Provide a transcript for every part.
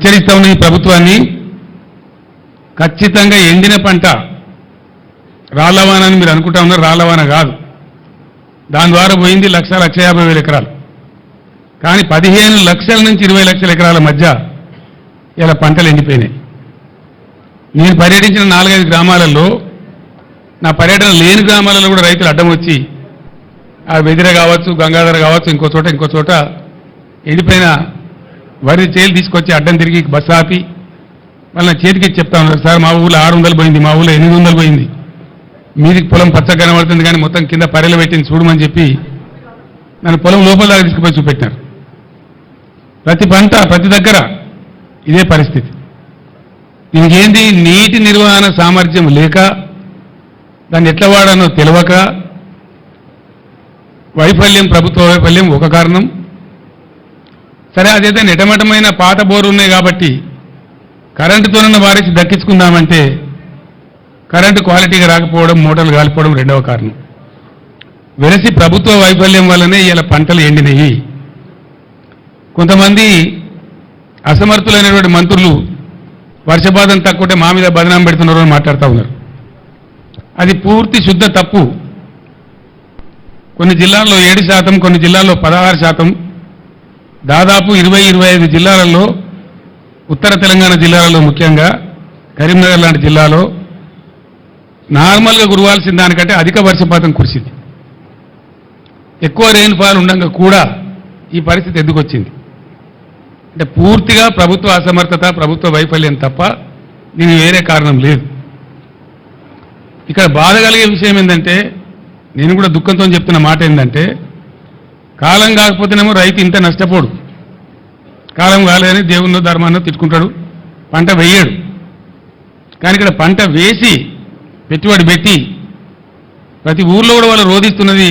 హెచ్చరిస్తా ఉన్న ఈ ప్రభుత్వాన్ని. ఖచ్చితంగా ఎండిన పంట రాళ్ళవాన అని మీరు అనుకుంటా ఉన్నారు. రాళ్ళవాన కాదు. దాని ద్వారా పోయింది లక్ష లక్ష యాభై వేల ఎకరాలు. కానీ పదిహేను లక్షల నుంచి ఇరవై లక్షల ఎకరాల మధ్య ఇలా పంటలు ఎండిపోయినాయి. నేను పర్యటించిన నాలుగైదు గ్రామాలలో నా పర్యటన లేని గ్రామాలలో కూడా రైతులు అడ్డం వచ్చి ఆ బెదిర కావచ్చు గంగాధర కావచ్చు ఇంకో చోట ఇంకో చోట ఎండిపోయిన వరి చేలు తీసుకొచ్చి అడ్డం తిరిగి బస్సు ఆపి మళ్ళీ చేతికి చెప్తా ఉన్నారు సార్ మా ఊళ్ళో ఆరు వందలు పోయింది మా ఊళ్ళో ఎనిమిది వందలు పోయింది. మీదికి పొలం పచ్చగా కనబడుతుంది కానీ మొత్తం కింద పరెలు పెట్టింది చూడమని చెప్పి నన్ను పొలం లోపల దాకా తీసుకుపోయి చూపెట్టినారు. ప్రతి పంట ప్రతి దగ్గర ఇదే పరిస్థితి. దీనికి ఏంది నీటి నిర్వహణ సామర్థ్యం లేక దాన్ని ఎట్లా వాడానో తెలియక వైఫల్యం ప్రభుత్వ వైఫల్యం ఒక కారణం. సరే అదైతే నిటమటమైన పాత బోరు ఉన్నాయి కాబట్టి కరెంటుతోనన్న వారేసి దక్కించుకుందామంటే కరెంటు క్వాలిటీగా రాకపోవడం మోటార్లు కాలిపోవడం రెండవ కారణం. వెరసి ప్రభుత్వ వైఫల్యం వల్లనే ఇలా పంటలు ఎండినవి కొంతమంది అసమర్థులైనటువంటి మంత్రులు వర్షపాతం తక్కువంటే మా మీద బదనాం పెడుతున్నారు అని మాట్లాడుతూ ఉన్నారు. అది పూర్తి శుద్ధ తప్పు. కొన్ని జిల్లాల్లో ఏడు శాతం కొన్ని జిల్లాల్లో పదహారు శాతం దాదాపు ఇరవై ఇరవై ఐదు జిల్లాలలో ఉత్తర తెలంగాణ జిల్లాలలో ముఖ్యంగా కరీంనగర్ లాంటి జిల్లాలో నార్మల్గా కురవాల్సిన దానికంటే అధిక వర్షపాతం కురిసింది. ఎక్కువ రెయిన్ఫాల్ ఉండగా కూడా ఈ పరిస్థితి ఎందుకు వచ్చింది? అంటే పూర్తిగా ప్రభుత్వ అసమర్థత ప్రభుత్వ వైఫల్యం తప్ప దీనికి వేరే కారణం లేదు. ఇక్కడ బాధ కలిగే విషయం ఏంటంటే నేను కూడా దుఃఖంతో చెప్తున్న మాట ఏంటంటే కాలం కాకపోతేనేమో రైతు ఇంత నష్టపోడు. కాలం కాలేదని దేవుణ్ణో ధర్మాన్నో తిట్టుకుంటాడు. పంట వేయడు. కానీ ఇక్కడ పంట వేసి పెట్టుబడి పెట్టి ప్రతి ఊర్లో కూడా వాళ్ళు రోధిస్తున్నది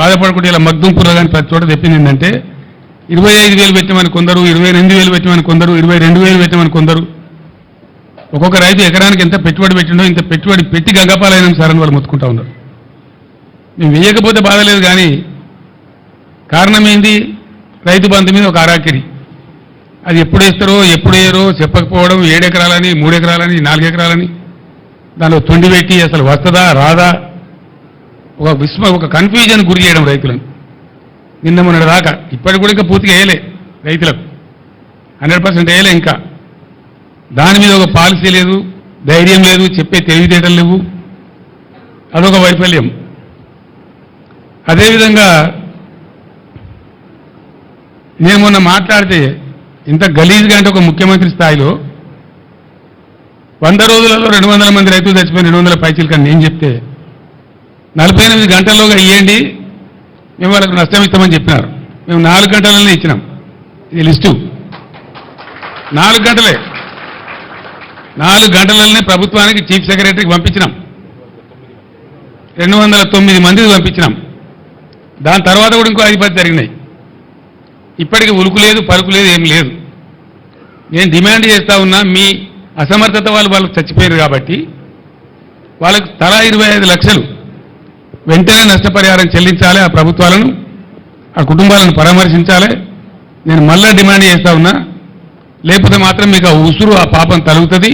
బాధపడకుండా ఇలా మగ్దుంపులో కానీ ప్రతి చోట చెప్పింది ఏంటంటే ఇరవై ఐదు వేలు పెట్టమని కొందరు ఇరవై ఎనిమిది వేలు పెట్టమని కొందరు ఇరవై రెండు వేలు పెట్టమని కొందరు. ఒక్కొక్క రైతు ఎకరానికి ఎంత పెట్టుబడి పెట్టిండో ఇంత పెట్టుబడి పెట్టి గంగపాలైన సార్ అని వాళ్ళు మొత్తుకుంటా ఉన్నారు. మేము వేయకపోతే బాధ లేదు కానీ కారణం ఏంది రైతు బంధు మీద ఒక అరాకిరి అది ఎప్పుడు వేస్తారో ఎప్పుడు వేయరో చెప్పకపోవడం ఏడెకరాలని మూడెకరాలని నాలుగెకరాలని నాలుగు ఎకరాలని. దానిలో తొండి పెట్టి అసలు వస్తుందా రాదా? ఒక విస్మ ఒక కన్ఫ్యూజన్ గురి చేయడం రైతులను. నిన్న మొన్నటి దాకా. ఇప్పటికి కూడా ఇంకా పూర్తిగా వేయలే రైతులకు. హండ్రెడ్ పర్సెంట్ వేయలే ఇంకా. దాని మీద ఒక పాలసీ లేదు ధైర్యం లేదు చెప్పే తెలివితేటలు లేవు. అదొక వైఫల్యం. అదేవిధంగా నేను మొన్న మాట్లాడితే ఇంత గలీజ్గా అంటే ఒక ముఖ్యమంత్రి స్థాయిలో వంద రోజులలో రెండు వందల మంది రైతులు చచ్చిపోయిన రెండు వందల పైచీలు కానీ నేను చెప్తే నలభై ఎనిమిది గంటల్లోగా ఇవ్వండి మేము వాళ్ళకు నష్టం ఇస్తామని చెప్పినారు. మేము నాలుగు గంటలనే ఇచ్చినాం. ఇది లిస్టు. నాలుగు గంటలే. నాలుగు గంటలనే ప్రభుత్వానికి చీఫ్ సెక్రటరీకి పంపించినాం. రెండు వందల తొమ్మిది మందికి పంపించినాం. దాని తర్వాత కూడా ఇంకో ఐదు పది జరిగినాయి. ఇప్పటికి ఉలుకు లేదు పరుకు లేదు ఏం లేదు. నేను డిమాండ్ చేస్తా ఉన్నా మీ అసమర్థత వాళ్ళు వాళ్ళకి చచ్చిపోయారు కాబట్టి వాళ్ళకు తలా ఇరవై ఐదు లక్షలు వెంటనే నష్టపరిహారం చెల్లించాలి ఆ ప్రభుత్వాలను ఆ కుటుంబాలను పరామర్శించాలి. నేను మళ్ళా డిమాండ్ చేస్తా ఉన్నా లేకపోతే మాత్రం మీకు ఆ ఉసురు ఆ పాపం తలుగుతుంది.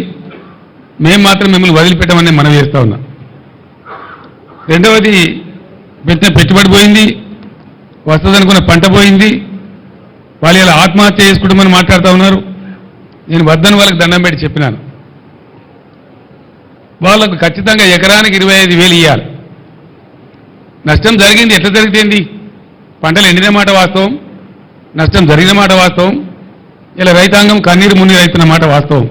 మేము మాత్రం మిమ్మల్ని వదిలిపెట్టమని మనం చేస్తా ఉన్నా. రెండవది పెట్టిన పెట్టుబడి పోయింది వస్తుందనుకున్న పంట పోయింది వాళ్ళు ఇలా ఆత్మహత్య చేసుకుంటామని మాట్లాడుతూ ఉన్నారు. నేను వద్దని వాళ్ళకి దండం పెట్టి చెప్పినాను. వాళ్ళకు ఖచ్చితంగా ఎకరానికి ఇరవై ఐదు వేలు ఇవ్వాలి నష్టం జరిగింది ఎట్లా జరిగితేంది పంటలు ఎండిన మాట వాస్తవం. నష్టం జరిగిన మాట వాస్తవం. ఇలా రైతాంగం కన్నీరు మున్నీరు అవుతున్న మాట వాస్తవం.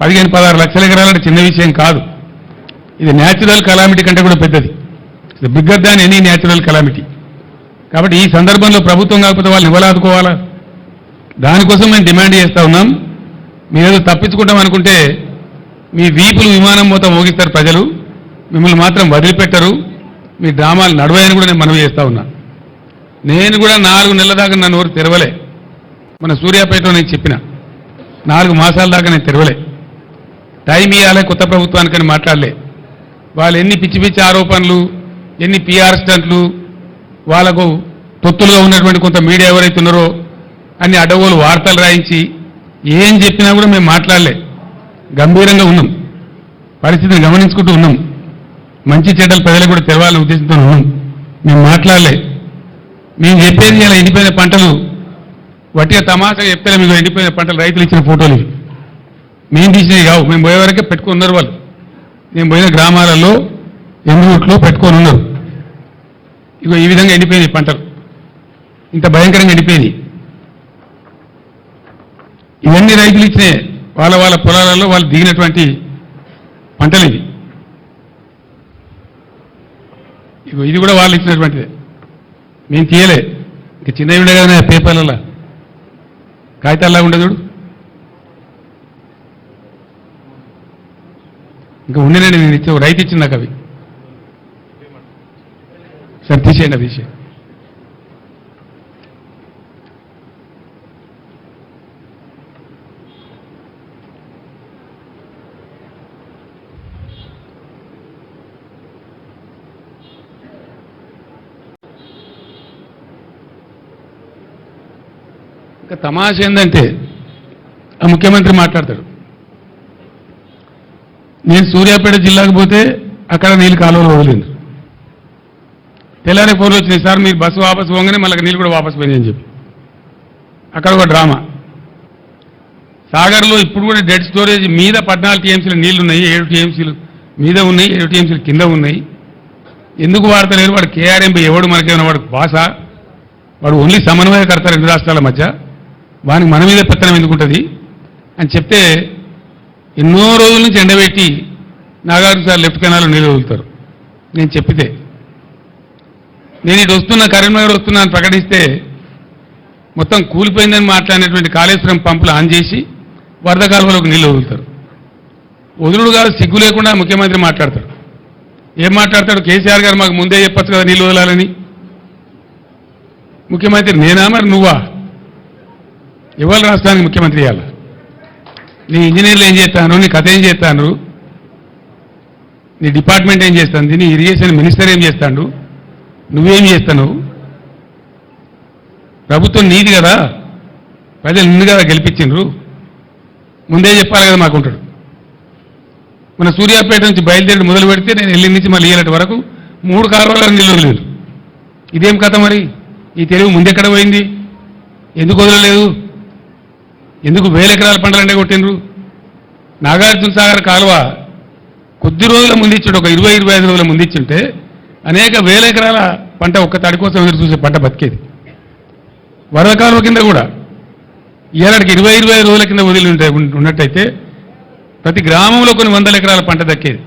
పదిహేను పదహారు లక్షల ఎకరాలంటే చిన్న విషయం కాదు. ఇది న్యాచురల్ కలామిటీ కంటే కూడా పెద్దది. Bigger than any natural calamity కాబట్టి ఈ సందర్భంలో ప్రభుత్వం కాకపోతే వాళ్ళని ఇవ్వలాదుకోవాలా దానికోసం మేము డిమాండ్ చేస్తా ఉన్నాం. మీరేదో తప్పించుకుంటాం అనుకుంటే మీ వీపులు విమానం మొత్తం మోగిస్తారు ప్రజలు. మిమ్మల్ని మాత్రం వదిలిపెట్టరు. మీ డ్రామాలు నడవయని కూడా నేను మనవి చేస్తా ఉన్నా. నేను కూడా నాలుగు నెలల దాకా నన్ను ఎవరు తెరవలే. మన సూర్యాపేటలో నేను చెప్పిన. నాలుగు మాసాల దాకా నేను తెరవలే. టైం ఇవ్వాలి కొత్త ప్రభుత్వానికని మాట్లాడలే. వాళ్ళు ఎన్ని పిచ్చి పిచ్చి ఆరోపణలు ఎన్ని పిఆర్ స్టంట్లు వాళ్ళకు తొత్తులుగా ఉన్నటువంటి కొంత మీడియా ఎవరైతే ఉన్నారో అన్ని అడవులు వార్తలు రాయించి ఏం చెప్పినా కూడా మేము మాట్లాడలే. గంభీరంగా ఉన్నాం. పరిస్థితిని గమనించుకుంటూ ఉన్నాం. మంచి చెడ్డలు ప్రజలకు కూడా తెరవాలని ఉద్దేశంతో ఉన్నాం. మేము మాట్లాడలే. మేము చెప్పేది ఇలా ఎండిపోయిన పంటలు వట్టిగా తమాషా చెప్తే మీకు ఎండిపోయిన పంటలు రైతులు ఇచ్చిన ఫోటోలు ఇవి. మేము తీసినవి కావు. మేము పోయే వరకే వాళ్ళు. మేము పోయిన గ్రామాలలో ఎమ్మిట్లో పెట్టుకొని ఉన్నారు. ఇగో ఈ విధంగా ఎండిపోయినాయి పంటలు. ఇంత భయంకరంగా ఎండిపోయినాయి ఇవన్నీ రైతులు ఇచ్చినాయి వాళ్ళ వాళ్ళ పొలాలలో వాళ్ళు దిగినటువంటి పంటలు ఇవి. ఇగో ఇది కూడా వాళ్ళు ఇచ్చినటువంటిదే. మేము తీయలే. ఇంక చిన్నవి ఉండే కదా పేపర్లలో. కాగితాల్లా ఉండదు చూడు. ఇంకా ఉండేనండి నేను ఇచ్చే రైతు ఇచ్చింది నాకు అవి. సరే తీసేయండి అది తీసేయండి. ఇంకా తమాష ఏంటంటే ఆ ముఖ్యమంత్రి మాట్లాడతాడు. నేను సూర్యాపేట జిల్లాకు పోతే అక్కడ నీళ్ళు కాలువలు వదిలింది తెల్లారి ఫోన్లు వచ్చినాయి. సార్ మీరు బస్సు వాపసు పోగానే మళ్ళీ నీళ్ళు కూడా వాపసు పోయింది అని చెప్పి. అక్కడ ఒక డ్రామా. సాగర్లో ఇప్పుడు కూడా డెడ్ స్టోరేజ్ మీద పద్నాలుగు టీఎంసీలు నీళ్ళు ఉన్నాయి ఏడు టీఎంసీలు మీద ఉన్నాయి ఏడు టీఎంసీలు కింద ఉన్నాయి. ఎందుకు వాడతలేరు? వాడు కేఆర్ఎంపీ ఎవడు? మనకేమైనా వాడు భాష వాడు ఓన్లీ సమన్వయకర్త రెండు రాష్ట్రాల మధ్య. వానికి మన మీద పెత్తనం ఎందుకుంటుంది? అని చెప్తే ఎన్నో రోజుల నుంచి ఎండబెట్టి నాగార్జున సార్ లెఫ్ట్ కెనాల్లో నీళ్ళు వదులుతారు. నేను చెప్పితే నేను ఇటు వస్తున్నా కరీంనగర్ వస్తున్నా అని ప్రకటిస్తే మొత్తం కూలిపోయిందని మాట్లాడినటువంటి కాళేశ్వరం పంపులు ఆన్ చేసి వరద కాలువలోకి నీళ్ళు వదులుతారు. వదులుడు కాదు సిగ్గు లేకుండా ముఖ్యమంత్రి మాట్లాడతాడు. ఏం మాట్లాడతాడు? కేసీఆర్ గారు మాకు ముందే చెప్పచ్చు కదా నీళ్ళు వదలాలని. ముఖ్యమంత్రి నేనా మరి నువ్వా? ఇవాళ రాష్ట్రానికి ముఖ్యమంత్రి ఇవ్వాలి? నీ ఇంజనీర్లు ఏం చేస్తాను నీ కథ ఏం చేస్తాను నీ డిపార్ట్మెంట్ ఏం చేస్తుంది? నీ ఇరిగేషన్ మినిస్టర్ ఏం చేస్తాడు? నువ్వేం చేస్తాను? ప్రభుత్వం నీది కదా. ప్రజలు నిన్ను కదా గెలిపించిండ్రు. ముందే చెప్పాలి కదా మాకుంటాడు. మన సూర్యాపేట నుంచి బయలుదేరి మొదలు పెడితే నేను వెళ్ళి నుంచి మళ్ళీ ఏలటి వరకు మూడు కాలువల నీళ్ళు లేదు ఇదేం కథ మరి? ఈ తెలుగు ముందెక్కడ పోయింది? ఎందుకు వదలలేదు? ఎందుకు వేల ఎకరాల పంటలంటే కొట్టిండ్రు? నాగార్జున సాగర్ కాలువ కొద్ది రోజుల ముందు ఇచ్చాడు ఒక ఇరవై ఇరవై ఐదు రోజుల ముందు ఇచ్చింటే అనేక వేల ఎకరాల పంట ఒక్క తడి కోసం ఎదురు చూసే పంట బతికేది. వరద కాలువ కింద కూడా ఏడాదికి ఇరవై ఇరవై రోజుల కింద వదిలి ఉంటే ఉన్నట్టయితే ప్రతి గ్రామంలో కొన్ని వందల ఎకరాల పంట దక్కేది.